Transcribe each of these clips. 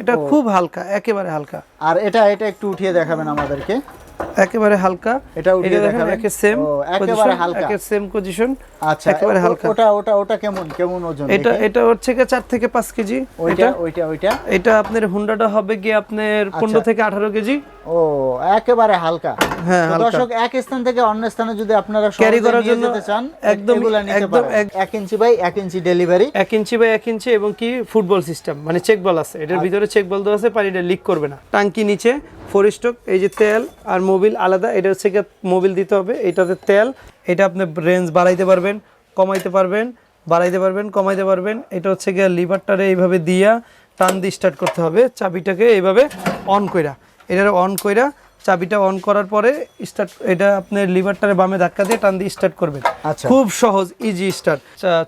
এটা খুব হালকা একেবারে হালকা। আর এটা এটা একটু উঠিয়ে দেখাবেন আমাদেরকে। একেবারে হালকা। এটা উঠিয়ে দেখেন দেখাবেন? একের সেম ও, একেবারে হালকা। একের সেম পজিশন আচ্ছা একেবারে হালকা। ওটা ওটা ওটা কেমন কেমন ওজন এটা এটা? হচ্ছে গিয়ে চার থেকে পাঁচ কেজি। ওইটা ওইটা ওইটা? এটা আপনার হুন্ডাটা হবে গিয়ে আপনার পনেরো থেকে আঠারো কেজি। ও একেবারে হালকা। হ্যাঁ, দর্শক এক স্থান থেকে অন্য স্থানে যদি আপনারা ক্যারি করার জন্য যেতে চান একদম- একদম এগুলা নিতে একদম এক- এক ইঞ্চি বাই এক ইঞ্চি ডেলিভারি এক ইঞ্চি বাই এক ইঞ্চি এবং কি? ফুটবল সিস্টেম মানে চেক বল আছে। এটার ভিতরে চেক বল দেওয়া আছে পানিটা লিক করবে না। টাঙ্কি নিচে ফোর স্টক এই যে তেল আর মোবিল আলাদা, এটা হচ্ছে মোবিল দিতে হবে, এটাতে তেল, এটা আপনি রেঞ্জ বাড়াইতে পারবেন, কমাইতে পারবেন, বাড়াইতে পারবেন, কমাইতে পারবেন, এটা হচ্ছে গিয়ে লিভারটারে এইভাবে দিয়া টান দিয়ে স্টার্ট করতে হবে, চাবিটাকে এইভাবে অন কইরা, এটার অন কইরা চাবিটা অন করার পরে স্টার্ট এটা আপনার লিভারটারে বামে ধাক্কা দিয়ে টান দিয়ে স্টার্ট করবেন। আচ্ছা। খুব সহজ ইজি স্টার্ট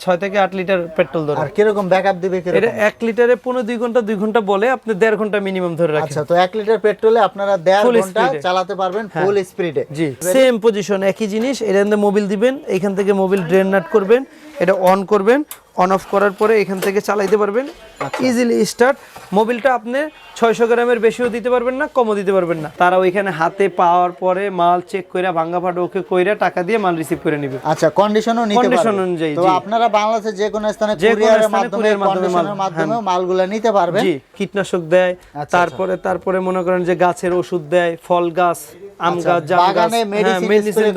ছয় থেকে আট লিটার পেট্রোল ধরে। আর কীরকম ব্যাকআপ দিবে এটা এক লিটারে পনেরো দুই ঘণ্টা দুই ঘণ্টা বলে আপনি দেড় ঘণ্টা মিনিমাম ধরে রাখেন। আচ্ছা তো এক লিটার পেট্রোলে আপনারা দেড় ঘণ্টা চালাতে পারবেন ফুল স্পিডে জি সেম পজিশন একই জিনিস এর মধ্যে মোবিল দিবেন এখান থেকে মোবিল ড্রেন নাট করবেন। এটা অন করবেন অন অফ করার পরে এখান থেকে চালাইতে পারবেন। আচ্ছা। ইজিলি স্টার্ট মোবিলটা আপনি ছয়শো গ্রামের বেশিও দিতে পারবেন না কমও দিতে পারবেন না। তারা ওইখানে হাতে পাওয়ার পরে মাল চেক করে ভাঙ্গা ফাটা ওকে কইরা টাকা দিয়ে মাল রিসিভ করে নিবে। আচ্ছা কন্ডিশনও নিতে Condition অনুযায়ী, তো আপনারা বাংলাদেশের যে কোনো স্থানে যে কোনো কুরিয়ারের মাধ্যমে মাধ্যমে কন্ডিশনের মাধ্যমে মালগুলা নিতে পারবেন। জি কীটনাশক দেয় আচ্ছা, তারপরে তারপরে মনে করেন যে গাছের ওষুধ দেয় ফল গাছ আম আচ্ছা, গাছ জাম গাছ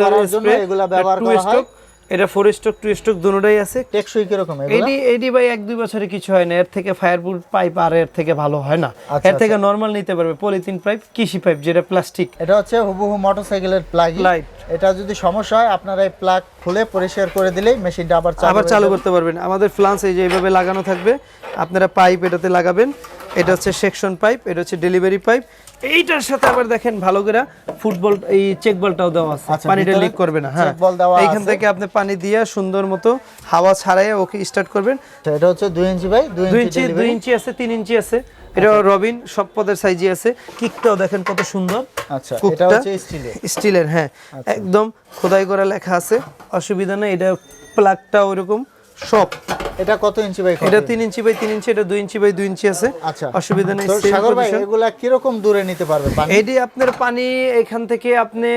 করার জন্য এগুলা ব্যবহার করা হয়। এটা ফোর স্টক টু স্টক দুটোটাই আছে। টেকসই কীরকম এডি এডি ভাই এক দুই বছরে কিছু হয় না এর থেকে ফায়ারপ্রুফ পাইপ আর এর থেকে ভালো হয় না। আচ্ছা, এর থেকে নর্মাল নিতে পারবে পলিথিন পাইপ কৃষি পাইপ যেটা প্লাস্টিক এটা হচ্ছে হুবহু মোটরসাইকেলের প্লাগ Light। এটা যদি সমস্যা হয় আপনারা এই প্লাগ খুলে পরিষ্কার করে দিলেই মেশিনটা আবার চালু আবার চালু করতে পারবেন। আমাদের ফ্লান্স এই যে এইভাবে লাগানো থাকবে আপনারা পাইপ এটাতে লাগাবেন। এটা হচ্ছে সেকশন পাইপ এটা হচ্ছে ডেলিভারি পাইপ এইটার সাথে আবার দেখেন ভালো করে ফুটবল এই চেক বলটাও দেওয়া আছে। আচ্ছা, পানিটা লিক করবে না হ্যাঁ। এইখান থেকে আপনি পানি দিয়ে সুন্দর মতো হাওয়া ছাড়াই ওকে স্টার্ট করবেন। আচ্ছা, এটা হচ্ছে দুই ইঞ্চি বাই দুই দুই ইঞ্চি ইঞ্চি দুই ইঞ্চি আছে তিন ইঞ্চি আছে। এটা রবিন সব পদের সাইজে আছে। কিকটাও দেখেন কত সুন্দর। আচ্ছা এটা হচ্ছে স্টিলের স্টিলের হ্যাঁ। একদম খোদাই করা লেখা আছে অসুবিধা নেই এটা প্লাগটা ওইরকম। সব। এটা কত ইঞ্চি বাই এটা তিন ইঞ্চি বাই তিন ইঞ্চি এটা দুই ইঞ্চি বাই দুই ইঞ্চি আছে। আচ্ছা। অসুবিধা নেই সাগর ভাই। এগুলা কীরকম দূরে নিতে পারবে? পানি? এটি আপনার পানি এখান থেকে আপনি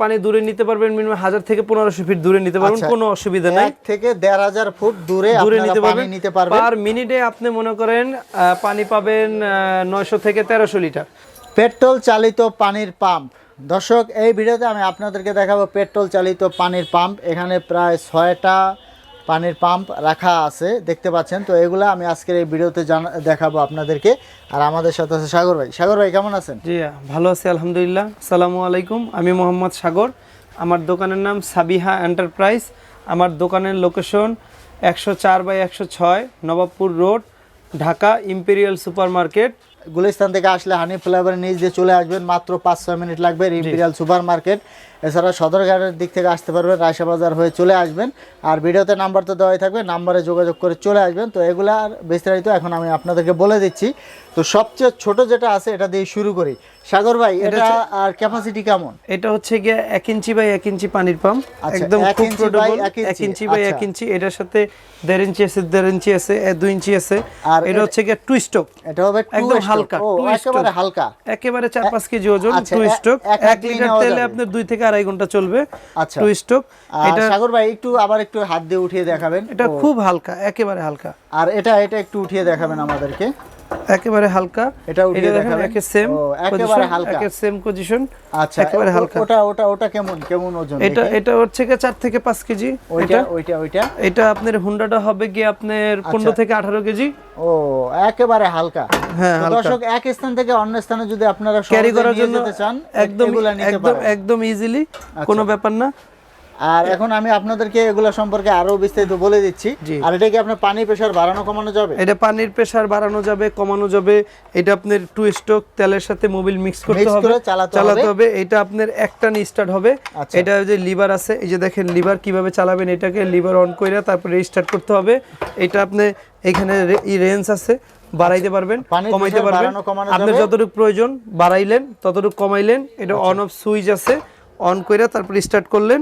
পানি দূরে নিতে পারবেন মিনিমাম হাজার থেকে পনেরোশো ফিট দূরে নিতে পারবেন আচ্ছা, কোনো অসুবিধা নাই। এক থেকে দেড় হাজার ফুট দূরে দূরে নিতে পারবেন। নিতে পারবেন। পার মিনিটে আপনি মনে করেন পানি পাবেন নয়শো থেকে তেরোশো লিটার। পেট্রোল চালিত পানির পাম্প। দর্শক এই ভিডিওতে আমি আপনাদেরকে দেখাবো পেট্রোল চালিত পানির পাম্প। এখানে প্রায় ছয়টা পানির পাম্প রাখা আছে দেখতে পাচ্ছেন। তো এগুলা আমি আজকের এই ভিডিওতে জানা দেখাবো আপনাদেরকে। আর আমাদের সাথে আছে সাগর ভাই। সাগর ভাই কেমন আছেন? জি ভালো আছি আলহামদুলিল্লাহ। সালামু আলাইকুম। আমি মোহাম্মদ সাগর। আমার দোকানের নাম সাবিহা এন্টারপ্রাইজ। আমার দোকানের লোকেশন একশো চার বাই একশো ছয় Nawabpur road Dhaka imperial super market Gulistan থেকে আসলে হানি ফ্লেভারের নিচ দিয়ে চলে আসবেন। মাত্র পাঁচ ছয় মিনিট লাগবে ইম্পেরিয়াল সুপার মার্কেট এছাড়া সদরঘাটের দিক থেকে আসতে পারবেন রায়সা বাজার হয়ে চলে আসবেন। আর ভিডিওতে নাম্বার তো দেওয়াই থাকবে, নাম্বারে যোগাযোগ করে চলে আসবেন। তো এগুলা আর বিস্তারিত এখন আমি আপনাদেরকে বলে দিচ্ছি। তো সবচেয়ে ছোট যেটা আছে, এটা দিয়ে শুরু করি। সাগর ভাই এটা আর ক্যাপাসিটি কেমন? এটা হচ্ছে গিয়ে এক ইঞ্চি বাই এক ইঞ্চি পানির পাম্প আচ্ছা, একদম এক খুব ইঞ্চি by পোর্টেবল এক এক ইঞ্চি, ইঞ্চি বাই এক আচ্ছা। ইঞ্চি এটার সাথে দেড় ইঞ্চি আছে দেড় ইঞ্চি আছে এ দুই ইঞ্চি আছে। আর এটা হচ্ছে গিয়ে টু স্টক এটা হবে একদম হালকা, একেবারে হালকা। একেবারে চার পাঁচ কেজি ওজন আচ্ছা, টু এক এক লিটার তেলে। আপনার দুই থেকে আড়াই ঘণ্টা চলবে আচ্ছা। টু স্টক এটা সাগর ভাই একটু আবার একটু হাত দিয়ে উঠিয়ে দেখাবেন। এটা খুব হালকা একেবারে হালকা। আর এটা এটা একটু উঠিয়ে দেখাবেন আমাদেরকে। একেবারে হালকা। এটা উঠিয়ে দেখেন? একের সেম একেবারে হালকা। একের সেম পজিশন আচ্ছা একেবারে হালকা। ওটা ওটা ওটা কেমন কেমন ওজন এটা এটা হচ্ছে গিয়ে চার থেকে পাঁচ কেজি। ওইটা ওইটা ওইটা? এটা আপনার হুন্ডাটা হবে গিয়ে আপনার পনেরো থেকে আঠারো কেজি। ও একেবারে হালকা। হ্যাঁ, দর্শক এক স্থান থেকে অন্য স্থানে যদি আপনারা ক্যারি করার জন্য যেতে চান একদম একদম একদম ইজিলি কোনো ব্যাপার না। আর এখন আমি আপনাদেরকে এগুলা সম্পর্কে আরও বিস্তারিত বলে দিচ্ছি। আর এটা কি আপনার পানি প্রেসার বাড়ানো কমানো যাবে? এটা পানির প্রেসার বাড়ানো যাবে কমানো যাবে। এটা আপনার টু স্ট্রোক তেলের সাথে মোবিল মিক্স করতে হবে। চালাতে হবে। এটা আপনার একটা স্টার্ট হবে। আচ্ছা। এটা যে লিভার আছে এই যে দেখেন লিভার কীভাবে চালাবেন এটাকে লিভার অন করে তারপরে স্টার্ট করতে হবে। এটা আপনি এখানে রেঞ্জ আছে বাড়াইতে পারবেন পানির কমাইতে পারবেন। আপনার যতটুকু প্রয়োজন বাড়াইলেন ততটুকু কমাইলেন। এটা আচ্ছা। অন অফ সুইচ আছে অন করে তারপরে স্টার্ট করলেন।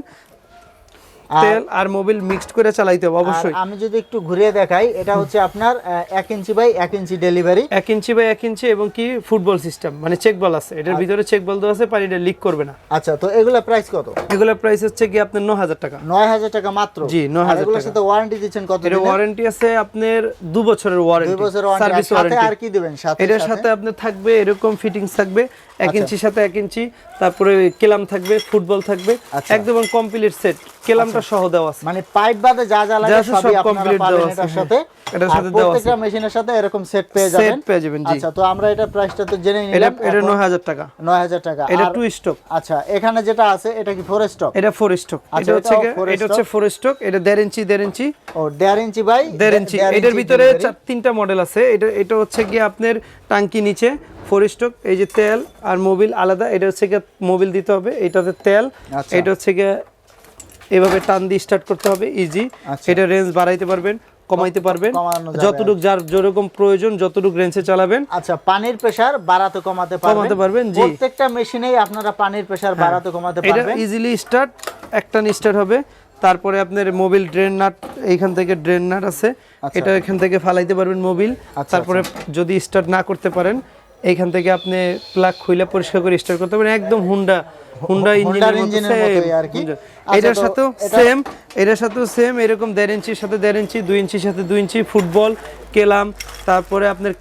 তেল আর মোবিল মিক্সড করে চালাইতে হবে অবশ্যই। আমি যদি একটু ঘুরিয়ে দেখাই এটা হচ্ছে আপনার এক ইঞ্চি বাই এক ইঞ্চি ডেলিভারি এক ইঞ্চি বাই এক ইঞ্চি এবং কি ফুটবল সিস্টেম মানে চেক বল আছে। এটার ভিতরে চেক বল দেওয়া আছে পানিটা লিক করবে না। আচ্ছা তো এগুলা প্রাইস কত? এগুলোর প্রাইস হচ্ছে কি আপনার ন হাজার টাকা। নয় হাজার টাকা মাত্র? জি, 9,000 আর এগুলোর সাথে ওয়ারেন্টি দিচ্ছেন কত এর ওয়ারেন্টি আছে আপনার দু বছরের দুই ওয়ারেন্টি বছর ওয়ারেন্টি সার্ভিস ওয়ারেন্টি আর কি দিবেন? সাথে এটার সাথে আপনার থাকবে এরকম ফিটিংস থাকবে। এক আচ্ছা। ইঞ্চির সাথে এক ইঞ্চি। তারপরে কেলাম থাকবে ফুটবল থাকবে। আচ্ছা। একদম কমপ্লিট সেট কেলামটা সহ দেওয়া আছে। মানে পাইপ বাদে যা যা লাগে সবই আপনারা পাবেন এটার হ্যাঁ। সাথে। এটার সাথে দেওয়া আছে। প্রত্যেকটা মেশিনের সাথে এরকম সেট পেয়ে সেট পেয়ে যাবেন জি। আচ্ছা তো আমরা এটা প্রাইসটা তো জেনে নিলাম। এটা এখন নয় হাজার টাকা। 9000 টাকা। এটা টু স্টক আচ্ছা এখানে যেটা আছে এটা কি ফোর স্টক এটা ফোর স্টক আচ্ছা, এটা হচ্ছে এটা হচ্ছে ফোর স্টক এটা দেড় ইঞ্চি দেড় ইঞ্চি। ও দেড় ইঞ্চি বাই দেড় ইঞ্চি। এটার ভিতরে তিনটা মডেল আছে। এটা এটা হচ্ছে গিয়ে আপনার টাঙ্কি নিচে ফোর স্টক এই যে তেল আর মোবিল আলাদা। এটা হচ্ছে গিয়ে মোবিল দিতে হবে। এটাতে তেল। আচ্ছা। এটা হচ্ছে গিয়ে এভাবে টান দিয়ে স্টার্ট করতে হবে ইজি আচ্ছা। এটা রেঞ্জ বাড়াইতে পারবেন কমাইতে পারবেন। যতটুক যার যেরকম প্রয়োজন যতটুক রেঞ্জে চালাবেন। আচ্ছা পানির প্রেসার বাড়াতে কমাতে পারবেন। কমাতে পারবেন, জি। প্রত্যেকটা মেশিনেই আপনারা পানির প্রেসার বাড়াতে কমাতে পারবেন। এটা ইজিলি স্টার্ট একটা স্টার্ট হবে। তারপরে আপনার মোবিল ড্রেন নাট এইখান থেকে ড্রেন নাট আছে। আচ্ছা। এটা এখান থেকে ফালাইতে পারবেন মোবিল আচ্ছা, তারপরে যদি স্টার্ট না করতে পারেন এইখান থেকে আপনি প্লাগ খুলে পরিষ্কার করে স্টার্ট করতে পারেন। একদম হুন্ডা হুন্ডা ইঞ্জিনের মতো সেম আর কি। আচ্ছা, এটার সাথেও সেম এটার সাথেও সেম এরকম দেড় ইঞ্চির সাথে দেড় ইঞ্চি দুই ইঞ্চির সাথে দুই ইঞ্চি ফুটবল কেলাম তারপরে আপনার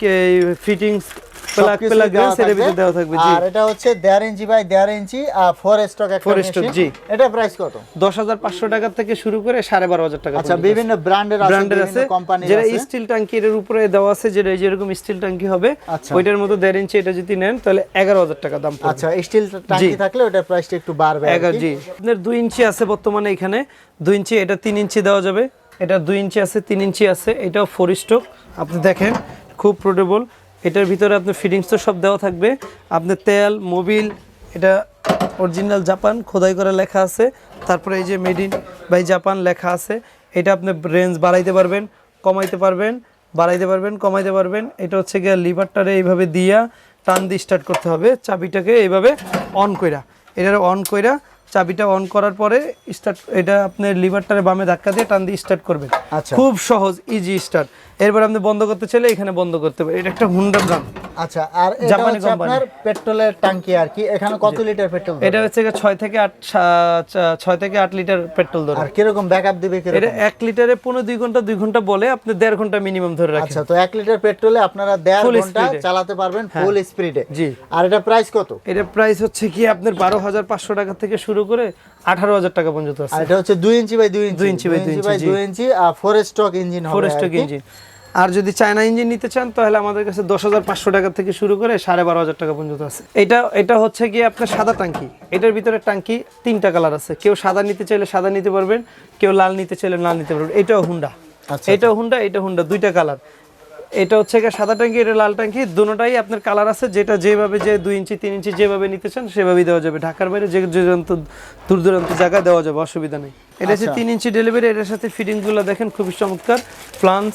ফিটিংস প্লাগ সবকিছুই প্লাগ দেওয়া সেটা ভিতরে দেওয়া থাকবে জি। আর এটা হচ্ছে দেড় ইঞ্চি বাই দেড় ইঞ্চি আর ফোর স্টক একটা Four জি। এটা প্রাইস কত? দশ হাজার পাঁচশো টাকা থেকে শুরু করে সাড়ে বারো হাজার টাকা আচ্ছা বিভিন্ন ব্র্যান্ডের ব্র্যান্ডের আছে বিভিন্ন যেটা স্টিল ট্যাঙ্কি এর উপরে দেওয়া আছে যেটা যেরকম স্টিল ট্যাঙ্কি হবে। ওইটার মতো দেড় ইঞ্চি এটা যদি নেন তাহলে এগারো হাজার টাকা দাম আচ্ছা স্টিল থাকলে ওটার প্রাইসটা একটু বাড়বে এগারো জি। আপনার দুই ইঞ্চি আছে বর্তমানে এখানে। দুই ইঞ্চি এটা তিন ইঞ্চি দেওয়া যাবে। এটা দুই ইঞ্চি আছে তিন ইঞ্চি আছে। এটাও ফোর স্টক আপনি দেখেন খুব প্রোটেবল এটার ভিতরে আপনার ফিটিংস তো সব দেওয়া থাকবে। আপনার তেল মোবিল এটা অরিজিনাল জাপান খোদাই করা লেখা আছে। তারপরে এই যে মেড ইন বাই জাপান লেখা আছে। এটা আপনি রেঞ্জ বাড়াইতে পারবেন কমাইতে পারবেন বাড়াইতে পারবেন কমাইতে পারবেন। এটা হচ্ছে গিয়ে লিভারটারে এইভাবে দিয়া টান দিয়ে স্টার্ট করতে হবে। চাবিটাকে এইভাবে অন কইরা। এটার অন কইরা চাবিটা অন করার পরে স্টার্ট এটা আপনার লিভারটারে বামে ধাক্কা দিয়ে টান দিয়ে স্টার্ট করবেন। আচ্ছা। খুব সহজ ইজি স্টার্ট এরপর আপনি বন্ধ করতে চাইলে এখানে বন্ধ করতে পারেন। এটা একটা হুন্ডা ব্রান্ড আচ্ছা আর এটা হচ্ছে আপনার পেট্রোলের টাঙ্কি আর কি। এখানে কত লিটার পেট্রোল এটা হচ্ছে গিয়ে ছয় থেকে আট সা- চা- ছয় থেকে আট লিটার পেট্রোল ধরে। আর কীরকম ব্যাকআপ দিবে কীরকম? এটা এক লিটারে পনেরো দুই ঘণ্টা দুই ঘণ্টা বলে আপনি দেড় ঘণ্টা মিনিমাম ধরে রাখেন। আচ্ছা তো এক লিটার পেট্রোলে আপনারা দেড় Full ঘণ্টা চালাতে পারবেন ফুল স্পিডে জি। আর এটা প্রাইস কত? এটা প্রাইস হচ্ছে কি আপনার বারো হাজার পাঁচশো টাকা থেকে শুরু করে আঠারো হাজার টাকা পর্যন্ত আছে। আর এটা হচ্ছে দুই ইঞ্চি বাই দুই ইঞ্চি। দুই ইঞ্চি বাই জি। দুই ইঞ্চি আর ফোর স্ট্রোক ইঞ্জিন হবে ফোর আর স্টক ইঞ্জিন আর যদি চায়না ইঞ্জিন নিতে চান তাহলে আমাদের কাছে দশ হাজার পাঁচশো টাকা থেকে শুরু করে সাড়ে বারো হাজার টাকা পর্যন্ত আছে। এটা এটা হচ্ছে গিয়ে আপনার সাদা টাঙ্কি। এটার ভিতরে টাঙ্কি তিনটা কালার আছে। কেউ সাদা নিতে চাইলে সাদা নিতে পারবেন কেউ লাল নিতে চাইলে লাল নিতে পারবেন। এটাও হুন্ডা আচ্ছা, এটাও হুন্ডা এটা হুন্ডা দুইটা কালার। এটা হচ্ছে গিয়ে সাদা ট্যাঙ্কি এটা লাল ট্যাঙ্কি দুটোটাই আপনার কালার আছে যেটা যেভাবে যে দুই ইঞ্চি তিন ইঞ্চি যেভাবে নিতে চান সেভাবেই দেওয়া যাবে। ঢাকার বাইরে যে দূরান্ত দূর দূরান্ত জায়গায় দেওয়া যাবে অসুবিধা নেই। এটা হচ্ছে আচ্ছা। তিন ইঞ্চি ডেলিভারি এটার সাথে ফিটিংসগুলো দেখেন খুবই চমৎকার। প্লান্স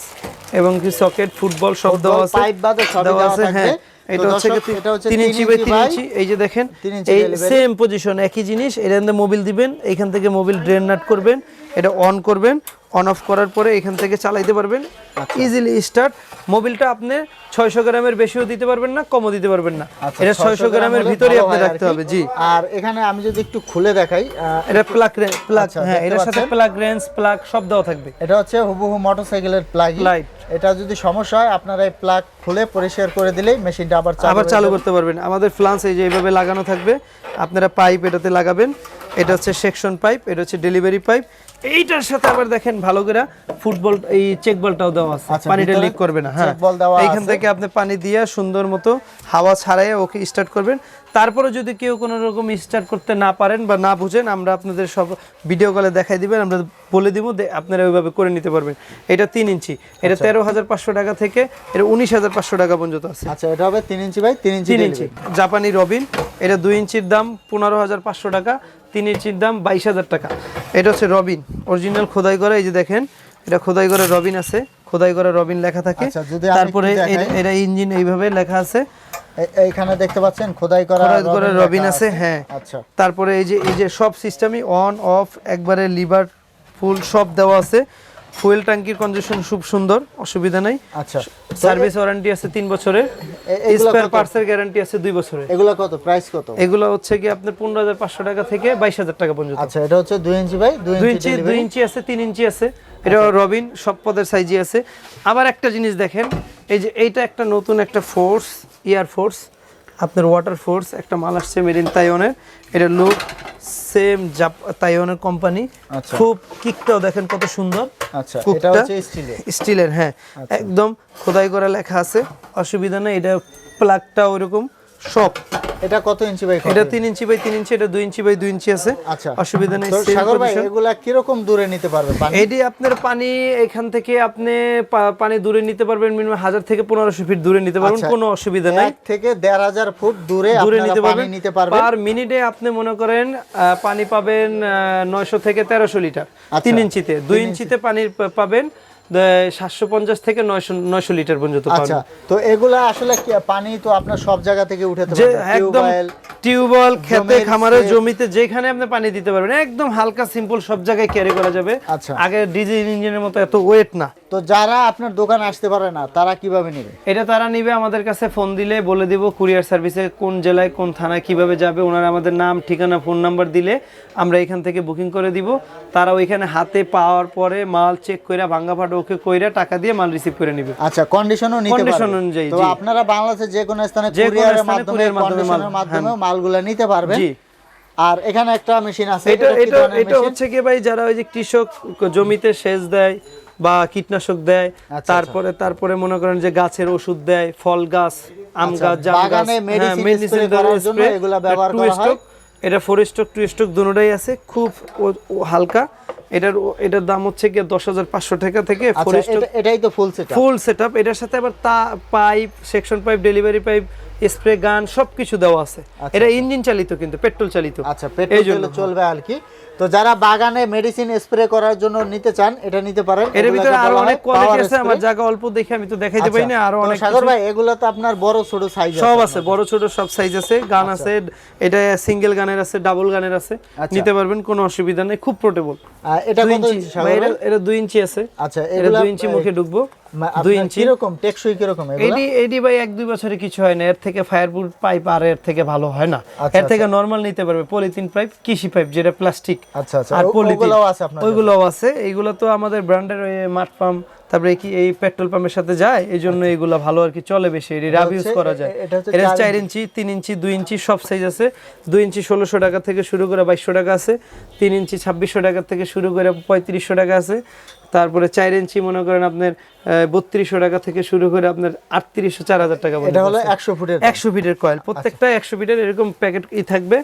এবং কি সকেট ফুটবল সব দেওয়া আছে। পাইপ বাদে সব দেওয়া আছে হ্যাঁ। এটা হচ্ছে এটা হচ্ছে তিন তিন ইঞ্চি বাই 3 ইঞ্চি। এই যে দেখেন এই সেম পজিশন একই জিনিস এর মধ্যে মোবিল দিবেন এখান থেকে মোবিল ড্রেন নাট করবেন। এটা অন করবেন অন অফ করার পরে এখান থেকে চালাইতে পারবেন। আচ্ছা। ইজিলি স্টার্ট মোবিলটা আপনি ছয়শো গ্রামের বেশিও দিতে পারবেন না কমও দিতে পারবেন না। আচ্ছা, এটা 600 ছয়শো গ্রামের ভিতরে আপনি রাখতে হবে জি। আর এখানে আমি যদি একটু খুলে দেখাই এটা প্লাগ প্লাগ আচ্ছা, হ্যাঁ দেখতে এটার সাথে? প্লাগ রেঞ্জ প্লাগ সব দেওয়া থাকবে। এটা হচ্ছে হুবহু মোটরসাইকেলের প্লাগ Light। এটা যদি সমস্যা হয় আপনারা এই প্লাগ খুলে পরিষ্কার করে দিলেই মেশিনটা আবার চালু আবার চালু করতে পারবেন। আমাদের ফ্লান্স এই যে এইভাবে লাগানো থাকবে আপনারা পাইপ এটাতে লাগাবেন। এটা হচ্ছে সেকশন পাইপ এটা হচ্ছে ডেলিভারি পাইপ এইটার সাথে আবার দেখেন ভালো করে ফুটবল এই চেক বলটাও দেওয়া আছে। আচ্ছা, পানিটা লিক করবে না হ্যাঁ। এইখান থেকে আপনি পানি দিয়ে সুন্দর মতো হাওয়া ছাড়াই ওকে স্টার্ট করবেন। তারপরে যদি কেউ কোনো রকম স্টার্ট করতে না পারেন বা না বুঝেন আমরা আপনাদের সব ভিডিও কলে দেখাই দিবেন আমরা বলে দিব আপনারা ওইভাবে করে নিতে পারবেন। এটা তিন ইঞ্চি। এটা তেরো হাজার পাঁচশো টাকা থেকে এটা উনিশ হাজার পাঁচশো টাকা পর্যন্ত আছে। আচ্ছা এটা হবে তিন ইঞ্চি বাই তিন ইঞ্চি তিন ইঞ্চি। জাপানি রবিন এটা দুই ইঞ্চির দাম পনেরো হাজার পাঁচশো টাকা। তিন ইঞ্চির দাম বাইশ হাজার টাকা। এটা হচ্ছে রবিন অরিজিনাল খোদাই করা এই যে দেখেন এটা খোদাই করা রবিন আছে খোদাই করা রবিন লেখা থাকে। আচ্ছা, যদি তারপরে এটা ইঞ্জিন এইভাবে লেখা আছে। এইখানে দেখতে পাচ্ছেন খোদাই করা করা রবিন আছে হ্যাঁ। আচ্ছা। তারপরে এই যে এই যে সব সিস্টেমই অন অফ একবারে লিভার ফুল সব দেওয়া আছে। ফুয়েল ট্যাঙ্কির কন্ডিশন খুব সুন্দর অসুবিধা নাই। আচ্ছা। সার্ভিস ওয়ারেন্টি আছে তিন বছরের স্পেয়ার পার্টসের গ্যারান্টি আছে দুই বছরের এগুলো কত? প্রাইস কত? এগুলো হচ্ছে কি আপনার পনেরো হাজার পাঁচশো টাকা থেকে বাইশ হাজার টাকা পর্যন্ত। আচ্ছা এটা হচ্ছে দুই ইঞ্চি বাই দুই দুই ইঞ্চি ইঞ্চি দুই ইঞ্চি আছে তিন ইঞ্চি আছে। এটা রবিন সব পদের সাইজে আছে। আবার একটা জিনিস দেখেন এই যে এইটা একটা নতুন একটা ফোর্স এয়ার ফোর্স আপনার ওয়াটার ফোর্স একটা মাল আসছে মেরিন তাইওয়ানের এটা লুক সেম জাপ তাইওয়ানের কোম্পানি আচ্ছা। খুব কিকটাও দেখেন কত সুন্দর। আচ্ছা এটা হচ্ছে স্টিলের। স্টিলের হ্যাঁ। একদম খোদাই করা লেখা আছে। অসুবিধা নেই এটা প্লাগটা ওইরকম। সব। এটা কত ইঞ্চি বাই এটা ইঞ্চি? বাই ইঞ্চি এটা ইঞ্চি বাই ইঞ্চি আছে। আচ্ছা। অসুবিধা নেই সাগর ভাই। এগুলা দূরে নিতে পারবে? পানি? আপনার পানি এখান থেকে আপনি পানি দূরে নিতে পারবেন মিনিমাম থেকে পনেরোশো ফিট দূরে নিতে পারবেন আচ্ছা, কোনো অসুবিধা নাই। এক থেকে দেড় হাজার ফুট দূরে আপনারা নিতে পানি পারবেন। নিতে পারবেন। পার মিনিটে আপনি মনে করেন পানি পাবেন নয়শো থেকে তেরোশো লিটার আচ্ছা, তিন ইঞ্চিতে। দুই ইঞ্চিতে পানি পাবেন সাতশো পঞ্চাশ থেকে নয়শো নয়শো লিটার পর্যন্ত আচ্ছা তো এগুলা আসলে পানি তো আপনার সব জায়গা থেকে উঠাতে যে একদম টিউবওয়েল খেতে খামারে জমিতে যেখানে আপনি পানি দিতে পারবেন একদম হালকা সিম্পল সব জায়গায় ক্যারি করা যাবে। আচ্ছা। আগে ডিজেল ইঞ্জিনের মতো এত ওয়েট না। তো যারা আপনার দোকানে আসতে পারে না তারা কীভাবে নেবে? এটা তারা নিবে আমাদের কাছে ফোন দিলে বলে দিব কুরিয়ার সার্ভিসে কোন জেলায় কোন থানায় কীভাবে যাবে। ওনারা আমাদের নাম ঠিকানা ফোন নাম্বার দিলে আমরা এখান থেকে বুকিং করে দিব। তারা ওইখানে হাতে পাওয়ার পরে মাল চেক করে ভাঙ্গা ফাটা ওকে কইরা টাকা দিয়ে মাল রিসিভ করে নিবে আচ্ছা কন্ডিশনও নিতে পারবে অনুযায়ী, তো আপনারা বাংলাদেশের যে কোনো স্থানে কুরিয়ারের মাধ্যমে মাধ্যমে কন্ডিশনের মাধ্যমে মালগুলা নিতে পারবেন জি। আর এখানে একটা মেশিন আছে এটা এটা এটা? হচ্ছে কি ভাই যারা ওই যে কৃষক জমিতে সেচ দেয় বা কীটনাশক দেয় আচ্ছা, তারপরে তারপরে মনে করেন যে গাছের ওষুধ দেয় ফল গাছ আম আচ্ছা, গাছ জাম গাছ medicine হ্যাঁ, জন্য এগুলা ব্যবহার করা হয়। এটা ফোর স্টক টু স্টক দুটোটাই আছে খুব হালকা। এটার এটার দাম হচ্ছে গিয়ে দশ হাজার পাঁচশো টাকা থেকে ফোর আচ্ছা স্টক এটাই তো full set full set up এটার সাথে আবার তা pipe section pipe delivery pipe spray gun সবকিছু দেওয়া আছে। এটা ইঞ্জিন চালিত কিন্তু পেট্রোল চালিত। আচ্ছা পেট্রোল চলবে আর কি। তো যারা বাগানে মেডিসিন স্প্রে করার জন্য নিতে চান এটা নিতে পারেন। এর ভিতরে আরও অনেক কোয়ালিটি আছে আমার জায়গা অল্প দেখে আমি তো দেখাইতে পারি না আচ্ছা, আরও অনেক সাগর ভাই এগুলো তো আপনার বড় ছোট সাইজ সব আছে বড় ছোট সব সাইজ আছে গান আছে এটা সিঙ্গেল গানের আছে ডাবল গানের আছে। আচ্ছা। নিতে পারবেন কোনো অসুবিধা নেই খুব পোর্টেবল এটা দুই কত ইঞ্চি সাগর এটা ভাই? এটা দুই ইঞ্চি আছে। আচ্ছা এটা এগুলা দুই ইঞ্চি মুখে ঢুকবো। দুই আপনার ইঞ্চি? কীরকম? টেকসই কীরকম এডি এডি ভাই এক দুই বছরে কিছু হয় না। এর থেকে ফায়ারপ্রুফ পাইপ আর এর থেকে ভালো হয় না। আচ্ছা, এর থেকে নরমাল নিতে পারবে। পলিথিন পাইপ কৃষি পাইপ যেটা প্লাস্টিক আচ্ছা আচ্ছা। আর পলিথিন। আছে আপনার ওইগুলোও আছে। এইগুলো তো আমাদের ব্র্যান্ডের মাঠ পাম্প তারপরে কি এই পেট্রোল পাম্পের সাথে যায়? এই জন্য এগুলো ভালো আর কি চলে বেশি। এটি রাব ইউজ করা যায়। এটা চার ইঞ্চি। তিন ইঞ্চি দুই ইঞ্চি সব সাইজ আছে। দুই ইঞ্চি ষোলোশো টাকা থেকে শুরু করে বাইশশো টাকা আছে। তিন ইঞ্চি ছাব্বিশশো টাকা থেকে শুরু করে পঁয়ত্রিশশো টাকা আছে। তারপরে চার ইঞ্চি মনে করেন আপনার বত্রিশশো টাকা থেকে শুরু করে আপনার আটত্রিশশো চার হাজার টাকা এটা হলো একশো ফুটের একশো ফিটের কয়েল প্রত্যেকটা একশো ফিটের এরকম প্যাকেট ই থাকবে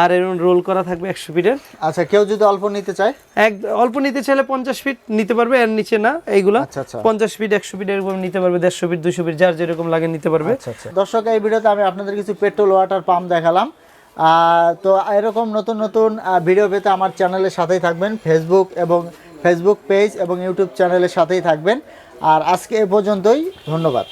আর এরকম রোল করা থাকবে একশো ফিটের। আচ্ছা কেউ যদি অল্প নিতে চায়? এক অল্প নিতে চাইলে পঞ্চাশ ফিট নিতে পারবে এর নিচে না এইগুলা। আচ্ছা, আচ্ছা। পঞ্চাশ ফিট একশো ফিট এরকম নিতে পারবে দেড়শো ফিট দুশো ফিট যার যেরকম লাগে নিতে পারবে। আচ্ছা আচ্ছা। দর্শক এই ভিডিওতে আমি আপনাদের কিছু পেট্রোল ওয়াটার পাম্প দেখালাম। তো এরকম নতুন নতুন ভিডিও পেতে আমার চ্যানেলের সাথেই থাকবেন ফেসবুক এবং ফেসবুক পেজ এবং ইউটিউব চ্যানেলের সাথেই থাকবেন। আর আজকে এ পর্যন্তই ধন্যবাদ।